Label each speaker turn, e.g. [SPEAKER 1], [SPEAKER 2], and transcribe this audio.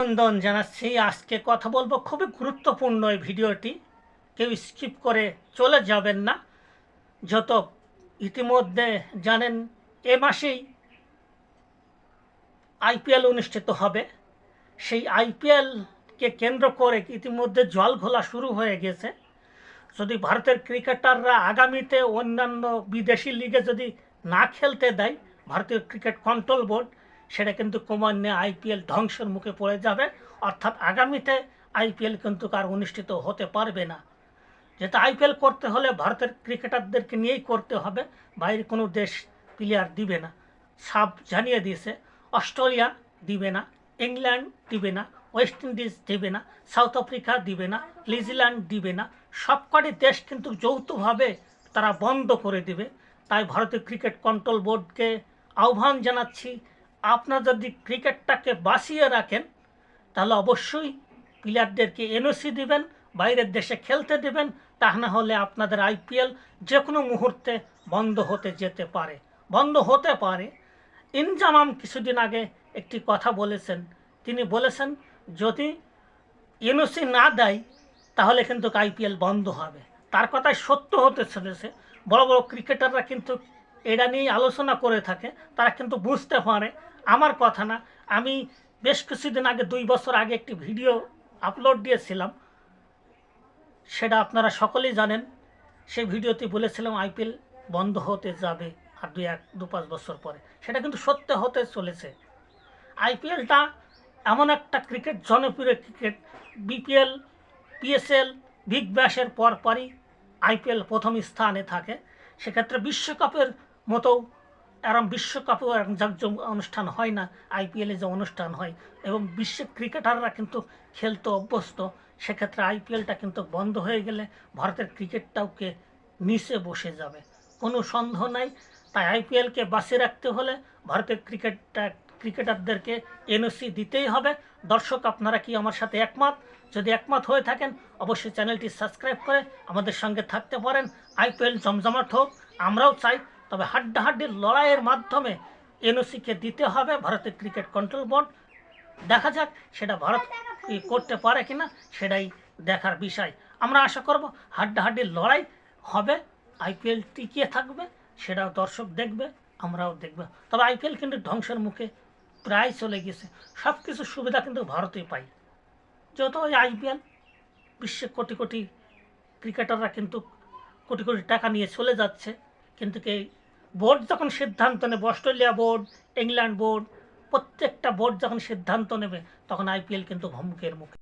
[SPEAKER 1] অভিনন্দন জানাচ্ছি। আজকে কথা বলব খুবই গুরুত্বপূর্ণ এই ভিডিওটি। কেউ স্কিপ করে চলে যাবেন না। যত ইতিমধ্যে জানেন, এ মাসেই আইপিএল অনুষ্ঠিত হবে। সেই আইপিএলকে কেন্দ্র করে ইতিমধ্যে জল ঘোলা শুরু হয়ে গেছে। যদি ভারতের ক্রিকেটাররা আগামীতে অন্যান্য বিদেশি লিগে যদি না খেলতে দেয়, ভারতীয় ক্রিকেট কন্ট্রোল বোর্ড সেটা কিন্তু ক্রমান্বয়ে আইপিএল ধ্বংসের মুখে পড়ে যাবে। অর্থাৎ আগামীতে আইপিএল কিন্তু আর অনুষ্ঠিত হতে পারবে না। যেটা আইপিএল করতে হলে ভারতের ক্রিকেটারদেরকে নিয়েই করতে হবে। বাইরে কোনো দেশ প্লেয়ার দিবে না। সাব জানিয়ে দিয়েছে, অস্ট্রেলিয়া দিবে না, ইংল্যান্ড দিবে না, ওয়েস্ট ইন্ডিজ দিবে না, সাউথ আফ্রিকা দিবে না, নিউজিল্যান্ড দিবে না। সবকটি দেশ কিন্তু যৌথভাবে তারা বন্ধ করে দিবে। তাই ভারতীয় ক্রিকেট কন্ট্রোল বোর্ডকে আহ্বান জানাচ্ছি আপনারা যদি ক্রিকেটটাকে বাঁচিয়ে রাখেন, তাহলে অবশ্যই প্লেয়ারদেরকে এনওসি দিবেন, বাইরের দেশে খেলতে দেবেন, তা না হলে আপনাদের আইপিএল যে কোনো মুহূর্তে বন্ধ হতে যেতে পারে। বন্ধ হতে পারে। ইনজামাম কিছুদিন আগে একটি কথা বলেছেন। তিনি বলেছেন, যদি এনওসি না দেয়, তাহলে কিন্তু আইপিএল বন্ধ হবে। তার কথাই সত্য হতে চলেছে। বড় বড় ক্রিকেটাররা কিন্তু এটা নিয়ে আলোচনা করে থাকে। তারা কিন্তু বুঝতে পারে আমার কথা না, আমি বেশ কিছুদিন আগে, দুই বছর আগে একটি ভিডিও আপলোড দিয়েছিলাম। সেটা আপনারা সকলেই জানেন। সেই ভিডিওতে বলেছিলাম, আইপিএল বন্ধ হতে যাবে আর দুই এক, দু পাঁচ বছর পরে। সেটা কিন্তু সত্য হতে চলেছে। আইপিএলটা এমন একটা ক্রিকেট, জনপ্রিয় ক্রিকেট। বিপিএল, পিএসএল, বিগ ব্যাশের পর পরই আইপিএল প্রথম স্থানে থাকে। সেক্ষেত্রে বিশ্বকাপের মতো এরম বিশ্বকাপেও এরম জাকজম অনুষ্ঠান হয় না আইপিএলে যে অনুষ্ঠান হয় এবং বিশ্বের ক্রিকেটাররা কিন্তু খেলতে অভ্যস্ত, সেক্ষেত্রে আইপিএলটা কিন্তু বন্ধ হয়ে গেলে ভারতের ক্রিকেটটাওকে নিচে বসে যাবে। কোনো সন্দেহ নাই, তাই আইপিএলকে বাঁচিয়ে রাখতে হলে ভারতের ক্রিকেটটা, ক্রিকেটারদেরকে এনওসি দিতেই হবে। দর্শক, আপনারা কি আমার সাথে একমত? যদি একমত হয়ে থাকেন, অবশ্যই চ্যানেলটি সাবস্ক্রাইব করে আমাদের সঙ্গে থাকতে পারেন। আইপিএল জমজমাট হোক, আমরাও চাই তবে হাড্ডাহাড্ডির লড়াইয়ের মাধ্যমে এনওসিকে দিতে হবে ভারতের ক্রিকেট কন্ট্রোল বোর্ড। দেখা যাক সেটা ভারত করতে পারে কিনা, সেটাই দেখার বিষয়। আমরা আশা করব হাড্ডাহাড্ডির লড়াই হবে, আইপিএল টিকিয়ে থাকবে, সেটাও দর্শক দেখবে, আমরাও দেখব। তবে আইপিএল কিন্তু ধ্বংসের মুখে প্রায় চলে গেছে। সব কিছু সুবিধা কিন্তু ভারতেই পাই যত ওই আইপিএল, বিশ্বে কোটি কোটি ক্রিকেটাররা কিন্তু কোটি কোটি টাকা নিয়ে চলে যাচ্ছে, কিন্তু এই বোর্ড যখন সিদ্ধান্ত নেবে, অস্ট্রেলিয়া বোর্ড ইংল্যান্ড বোর্ড প্রত্যেকটা বোর্ড যখন সিদ্ধান্ত নেবে, তখন আইপিএল কিন্তু ভমুকের মুখে।